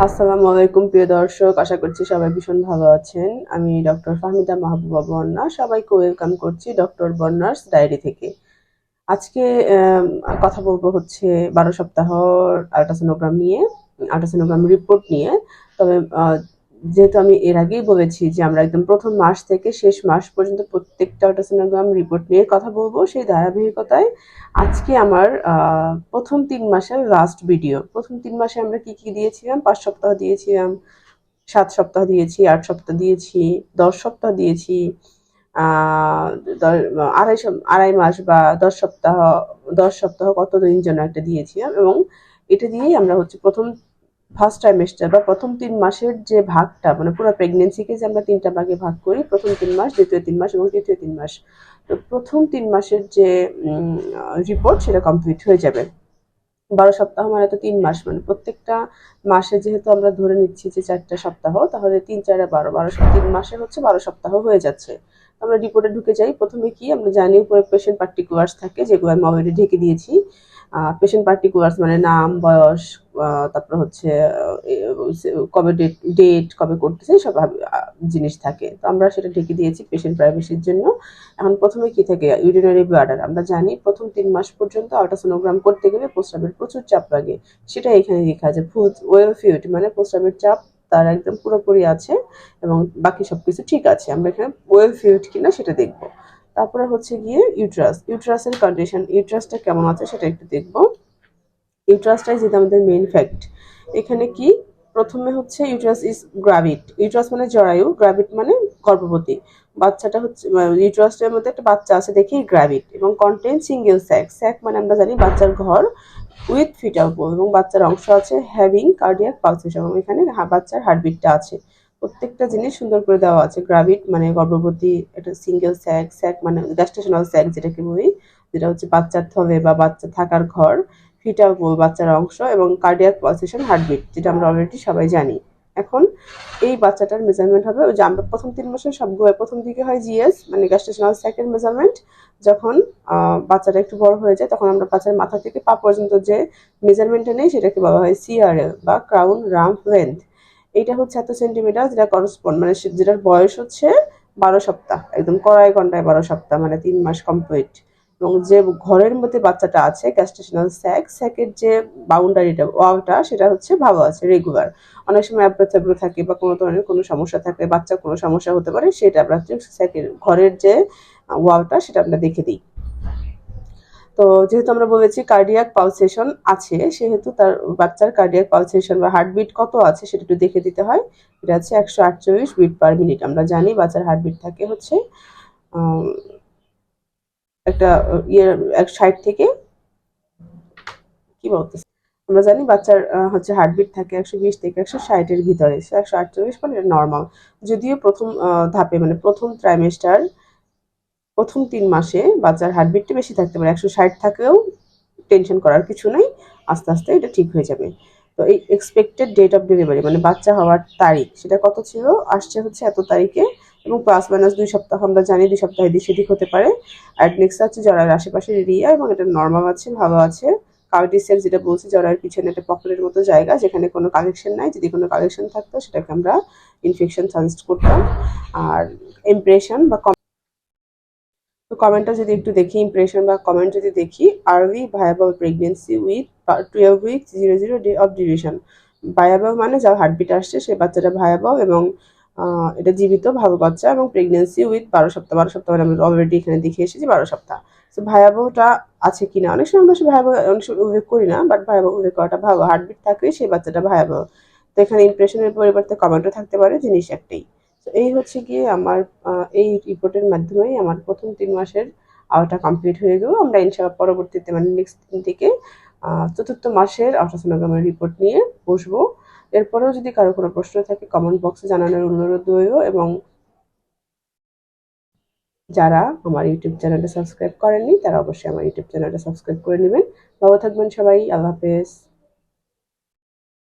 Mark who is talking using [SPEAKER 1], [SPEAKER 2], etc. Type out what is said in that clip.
[SPEAKER 1] আসসালামু আলাইকুম, প্রিয় দর্শক। আশা করছি সবাই ভীষণ ভালো আছেন। আমি ডক্টর ফাহমিদা মাহবুবা বন্যা। সবাইকে ওয়েলকাম করছি ডক্টর বন্যার্স ডায়েরি থেকে। আজকে কথা বলব হচ্ছে বারো সপ্তাহ আল্ট্রাসোনোগ্রাম নিয়ে আল্ট্রাসোনোগ্রাম রিপোর্ট নিয়ে। তবে যেহেতু আমি এর আগেই বলেছি যে আমরা একদম প্রথম মাস থেকে শেষ মাস পর্যন্ত প্রত্যেকটা আল্ট্রাসোনোগ্রাম রিপোর্ট নিয়ে কথা বলব, সেই ধারাবাহিকতায় আজকে আমার প্রথম তিন মাসের লাস্ট ভিডিও প্রথম তিন মাসে আমরা কি কি দিয়েছিলাম? পাঁচ সপ্তাহ দিয়েছিলাম, সাত সপ্তাহ দিয়েছি, আট সপ্তাহ দিয়েছি, দশ সপ্তাহ দিয়েছি আড়াই আড়াই মাস বা দশ সপ্তাহ দশ সপ্তাহ কতদিন জন্য একটা দিয়েছিলাম এবং এটা দিয়েই আমরা হচ্ছে প্রথম ফার্স্ট ট্রাইমেস্টার বা প্রথম তিন মাসের যে ভাগটা মানে পুরো প্রেগনেন্সিকে যে আমরা তিনটা ভাগে ভাগ করি, প্রথম তিন মাস, দ্বিতীয় তিন মাস এবং তৃতীয় তিন মাস। তো প্রথম তিন মাসের যে রিপোর্ট সেটা কমপ্লিট হয়ে যাবে। বারো সপ্তাহ মানে তো তিন মাস মানে প্রত্যেকটা মাসে যেহেতু আমরা ধরে নিচ্ছি যে চারটা সপ্তাহ, তাহলে তিন, চারে বারো বারো তিন মাসে হচ্ছে বারো সপ্তাহ হয়ে যাচ্ছে। আমরা রিপোর্টে ঢুকে যাই, প্রথমে কি আমরা জানি উপরে পেশেন্ট পার্টিকুলার্স থাকে, যেগুলো আমি অলরেডি ঢেকে দিয়েছি। পেশেন্ট পার্টিকুলার্স মানে নাম, বয়স তারপর হচ্ছে কবে ডেট ডেট কবে করতেছে, সব জিনিস থাকে। তো আমরা সেটা ঢেকে দিয়েছি পেশেন্ট প্রাইভেসির জন্য। এখন প্রথমে কি থাকে? ইউরিনারি ব্লাডার আমরা জানি প্রথম তিন মাস পর্যন্ত আল্ট্রাসোনোগ্রাম করতে গেলে প্রস্রাবের প্রচুর চাপ লাগে। সেটা এখানে লেখা আছে ফুড ওয়েল ফিউড মানে প্রস্রাবের চাপ তার একদম পুরোপুরি আছে এবং বাকি সবকিছু ঠিক আছে। আমরা এখানে ওয়েল ফিউড কিনা সেটা দেখব। তারপরে হচ্ছে গিয়ে ইউট্রাস ইউট্রাসের কন্ডিশন ইউট্রাসটা কেমন আছে সেটা একটু দেখব। ইউট্রাসটাই যেটা আমাদের মেইন ফ্যাক্ট এখানে কি? প্রথমে হচ্ছে ইউট্রাস ইজ গ্রাভিড ইউট্রাস মানে জরায়ু গ্রাভিড মানে গর্ভবতী। বাচ্চাটা হচ্ছে ইউট্রাসটার মধ্যে একটা বাচ্চা আছে দেখি গ্রাভিড এবং কন্টেন্ট সিঙ্গেল স্যাক স্যাক মানে আমরা জানি বাচ্চার ঘর উইথ পোল এবং বাচ্চার অংশ আছে হ্যাভিং কার্ডিয়াক পালসেশন এখানে বাচ্চার হার্টবিটটা আছে। প্রত্যেকটা জিনিস সুন্দর করে দেওয়া আছে। গ্রাভিড মানে গর্ভবতী একটা সিঙ্গেল স্যাক স্যাক মানে গ্যাস্টেশনাল স্যাক যেটাকে বলি, যেটা হচ্ছে বাচ্চার থবে বা বাচ্চা থাকার ঘর ফিটাল পোল বাচ্চার অংশ এবং কার্ডিয়াক পালসেশন হার্টবিট যেটা আমরা অলরেডি সবাই জানি। এখন এই বাচ্চাটার মেজারমেন্ট হবে, ওই যে আমরা প্রথম তিন মাসের সবগুলো প্রথম দিকে হয় জিএস মানে গ্যাস্টেশনাল স্যাকের মেজারমেন্ট যখন বাচ্চাটা একটু বড় হয়ে যায়, তখন আমরা বাচ্চার মাথা থেকে পা পর্যন্ত যে মেজারমেন্টটা নেই, সেটাকে বলা হয় সিআরএল বা ক্রাউন রাম লেন্থ এইটা হচ্ছে এত সেন্টিমিটার যেটা করসপন্ড মানে যেটার বয়স হচ্ছে বারো সপ্তাহ, একদম কড়াই ঘন্টায় বারো সপ্তাহ মানে তিন মাস কমপ্লিট এবং যে ঘরের মধ্যে বাচ্চাটা আছে গ্যাস্টেশনাল স্যাক স্যাকের যে বাউন্ডারিটা ওয়ালটা সেটা হচ্ছে ভালো আছে রেগুলার অনেক সময় অ্যাব্রো থাকে বা কোনো ধরনের কোনো সমস্যা থাকে বাচ্চা কোনো সমস্যা হতে পারে, সেটা আপনার স্যাকের ঘরের যে ওয়ালটা সেটা আমরা দেখে দিই। তো যেহেতু আমরা বলেছি কার্ডিয়াক পালসেশন আছে, সেহেতু তার বাচ্চার কার্ডিয়াক পালসেশন বা হার্টবিট কত আছে সেটা একটু দেখে দিতে হয়। এটা হচ্ছে একশো আটচল্লিশ বিট পার মিনিট আমরা জানি বাচ্চার হার্টবিট থাকে হচ্ছে একটা ইয়ে এক ষাট থেকে, কি বলতেছে? আমরা জানি বাচ্চার হচ্ছে হার্টবিট থাকে একশো বিশ থেকে একশো ষাটের ভিতরে। একশো আটচল্লিশ মানে এটা নর্মাল যদিও প্রথম ধাপে মানে প্রথম ট্রাইমেস্টার প্রথম তিন মাসে বাচ্চার হার্টবিটটা বেশি থাকতে পারে, একশো ষাট থাকলেও টেনশন করার কিছু নেই, আস্তে আস্তে এটা ঠিক হয়ে যাবে। তো এই এক্সপেক্টেড ডেট অফ ডেলিভারি মানে বাচ্চা হওয়ার তারিখ, সেটা কত ছিল, আসছে হচ্ছে এত তারিখে এবং প্লাস মাইনাস দুই সপ্তাহ, আমরা জানি দুই সপ্তাহে এদিক সেদিক হতে পারে। আর নেক্সট হচ্ছে জরার আশেপাশের এরিয়া এবং এটা নর্মাল আছে, ভালো আছে কার্ডিসের যেটা বলছি জরার পিছনে একটা পকেটের মতো জায়গা, যেখানে কোনো কালেকশন নাই, যদি কোনো কালেকশন থাকতো, সেটাকে আমরা ইনফেকশন সাজেস্ট করতাম। আর ইমপ্রেশন বা তো কমেন্টটা যদি একটু দেখি ইমপ্রেশন বা কমেন্ট যদি দেখি early viable pregnancy with twelve week zero zero day of duration viable মানে যার হার্টবিট আসছে সেই বাচ্চাটা ভায়াবল এবং এটা জীবিত, ভালো বাচ্চা এবং প্রেগনেন্সি উইথ বারো সপ্তাহ বারো সপ্তাহ মানে আমি অলরেডি এখানে দেখে এসেছি বারো সপ্তাহ। তো ভায়াবলটা আছে কিনা? অনেক সময় আমরা সে ভায়াবল অনেক সময় উল্লেখ করি না বাট ভায়াবল উল্লেখ করাটা ভালো। হার্টবিট থাকলে সেই বাচ্চাটা ভায়াবল তো এখানে ইমপ্রেশনের পরিবর্তে কমেন্টও থাকতে পারে, জিনিস একটাই। তো এই হচ্ছে গিয়ে আমার এই রিপোর্টের মাধ্যমেই আমার প্রথম তিন মাসের আওয়াটা কমপ্লিট হয়ে গেল। আমরা ইনশাআল্লাহ পরবর্তীতে মানে নেক্সট দিন থেকে চতুর্থ মাসের আল্ট্রাসোনোগ্রামের রিপোর্ট নিয়ে বসবো। এরপরেও যদি কারও কোনো প্রশ্ন থাকে কমেন্ট বক্সে জানানোর অনুরোধ রইল এবং যারা আমার ইউটিউব চ্যানেলটা সাবস্ক্রাইব করেননি, তারা অবশ্যই আমার ইউটিউব চ্যানেলটা সাবস্ক্রাইব করে নেবেন। ভালো থাকবেন সবাই, আল্লাহ হাফেজ।